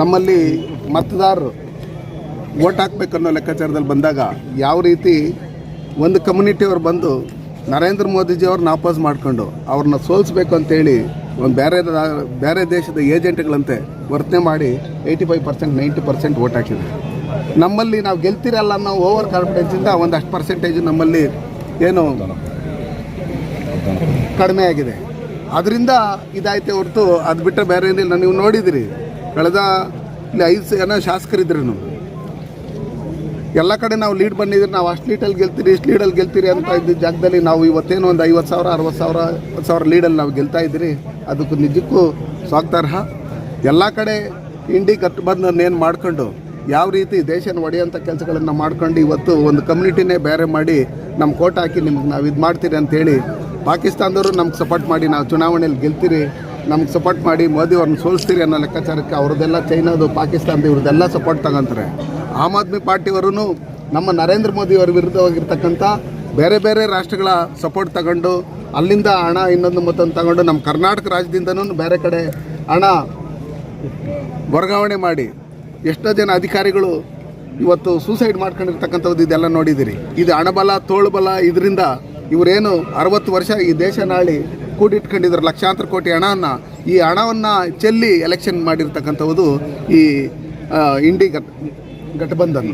ನಮ್ಮಲ್ಲಿ ಮತದಾರರು ಓಟ್ ಹಾಕ್ಬೇಕನ್ನೋ ಲೆಕ್ಕಾಚಾರದಲ್ಲಿ ಬಂದಾಗ ಯಾವ ರೀತಿ ಒಂದು ಕಮ್ಯುನಿಟಿಯವ್ರು ಬಂದು ನರೇಂದ್ರ ಮೋದಿಜಿಯವ್ರನ್ನ ಮಾಡಿಕೊಂಡು ಮಾಡ್ಕೊಂಡು ಅವ್ರನ್ನ ಸೋಲಿಸ್ಬೇಕು ಅಂತೇಳಿ ಒಂದು ಬೇರೆ ಬೇರೆ ದೇಶದ ಏಜೆಂಟ್ಗಳಂತೆ ವರ್ತನೆ ಮಾಡಿ eighty five percent ninety percent vote ಹಾಕಿದೆ ನಮ್ಮಲ್ಲಿ ನಾವು ಗೆಲ್ತಿರಲ್ಲ ಅನ್ನೋ ಓವರ್ ಕಾನ್ಫಿಡೆನ್ಸಿಂದ ಒಂದಷ್ಟು ಪರ್ಸೆಂಟೇಜ್ ನಮ್ಮಲ್ಲಿ ಏನು ಕಡಿಮೆ ಆಗಿದೆ. ಅದರಿಂದ ಇದಾಯ್ತೆ ಹೊರತು ಅದು ಬಿಟ್ಟರೆ ಬೇರೆ ಏನಿಲ್ಲ. ನೀವು ನೋಡಿದಿರಿ, ಕಳೆದ ಇಲ್ಲಿ ಐದು ಜನ ಶಾಸಕರಿದ್ರು ಎಲ್ಲ ಕಡೆ ನಾವು ಲೀಡ್ ಬಂದಿದ್ರೆ ನಾವು ಅಷ್ಟು ಲೀಡಲ್ಲಿ ಗೆಲ್ತೀರಿ, ಇಷ್ಟು ಲೀಡಲ್ಲಿ ಗೆಲ್ತೀರಿ ಅಂತ ಇದ್ದ ಜಾಗದಲ್ಲಿ ನಾವು ಇವತ್ತೇನು ಒಂದು ಐವತ್ತು ಸಾವಿರ, ಅರವತ್ತು ಸಾವಿರ ಹತ್ತು ಸಾವಿರ ಲೀಡಲ್ಲಿ ನಾವು ಗೆಲ್ತಾ ಇದ್ದೀರಿ. ಅದಕ್ಕೂ ನಿಜಕ್ಕೂ ಸ್ವಾಗತಾರ್ಹ. ಎಲ್ಲ ಕಡೆ ಇಂಡಿ ಏನು ಮಾಡ್ಕೊಂಡು, ಯಾವ ರೀತಿ ದೇಶನ ಒಡೆಯೋಂಥ ಕೆಲಸಗಳನ್ನು ಮಾಡ್ಕೊಂಡು ಇವತ್ತು ಒಂದು ಕಮ್ಯುನಿಟಿನೇ ಬೇರೆ ಮಾಡಿ ನಮ್ಮ ಕೋಟ್ ಹಾಕಿ ನಿಮ್ಗೆ ನಾವು ಇದು ಮಾಡ್ತೀರಿ ಅಂತೇಳಿ ಪಾಕಿಸ್ತಾನದವರು ನಮ್ಗೆ ಸಪೋರ್ಟ್ ಮಾಡಿ, ನಾವು ಚುನಾವಣೆಯಲ್ಲಿ ಗೆಲ್ತೀರಿ, ನಮ್ಗೆ ಸಪೋರ್ಟ್ ಮಾಡಿ ಮೋದಿ ಅವ್ರನ್ನ ಸೋಲಿಸ್ತೀರಿ ಅನ್ನೋ ಲೆಕ್ಕಾಚಾರಕ್ಕೆ ಅವ್ರದ್ದೆಲ್ಲ ಚೈನಾದು, ಪಾಕಿಸ್ತಾನದ ಇವ್ರದ್ದೆಲ್ಲ ಸಪೋರ್ಟ್ ತಗೊಂತಾರೆ. ಆಮ್ ಆದ್ಮಿ ಪಾರ್ಟಿಯವರು ನಮ್ಮ ನರೇಂದ್ರ ಮೋದಿ ಅವರ ವಿರುದ್ಧವಾಗಿರ್ತಕ್ಕಂಥ ಬೇರೆ ಬೇರೆ ರಾಷ್ಟ್ರಗಳ ಸಪೋರ್ಟ್ ತಗೊಂಡು, ಅಲ್ಲಿಂದ ಹಣ ಇನ್ನೊಂದು ಮತ್ತೊಂದು ತಗೊಂಡು ನಮ್ಮ ಕರ್ನಾಟಕ ರಾಜ್ಯದಿಂದನೂ ಬೇರೆ ಕಡೆ ಹಣ ವರ್ಗಾವಣೆ ಮಾಡಿ, ಎಷ್ಟೋ ಜನ ಅಧಿಕಾರಿಗಳು ಇವತ್ತು ಸೂಸೈಡ್ ಮಾಡ್ಕೊಂಡಿರ್ತಕ್ಕಂಥದ್ದು ಇದೆಲ್ಲ ನೋಡಿದ್ದೀರಿ. ಇದು ಹಣಬಲ, ತೋಳುಬಲ, ಇದರಿಂದ ಇವರೇನು ಅರವತ್ತು ವರ್ಷ ಈ ದೇಶ ನಾಳಿ ಕೂಡಿಟ್ಕೊಂಡಿದ್ರು ಲಕ್ಷಾಂತರ ಕೋಟಿ ಹಣವನ್ನು ಈ ಹಣವನ್ನು ಚೆಲ್ಲಿ ಎಲೆಕ್ಷನ್ ಮಾಡಿರ್ತಕ್ಕಂಥದ್ದು ಈ ಇಂಡಿ ಗಟ್ ಗಠಬಂಧನ್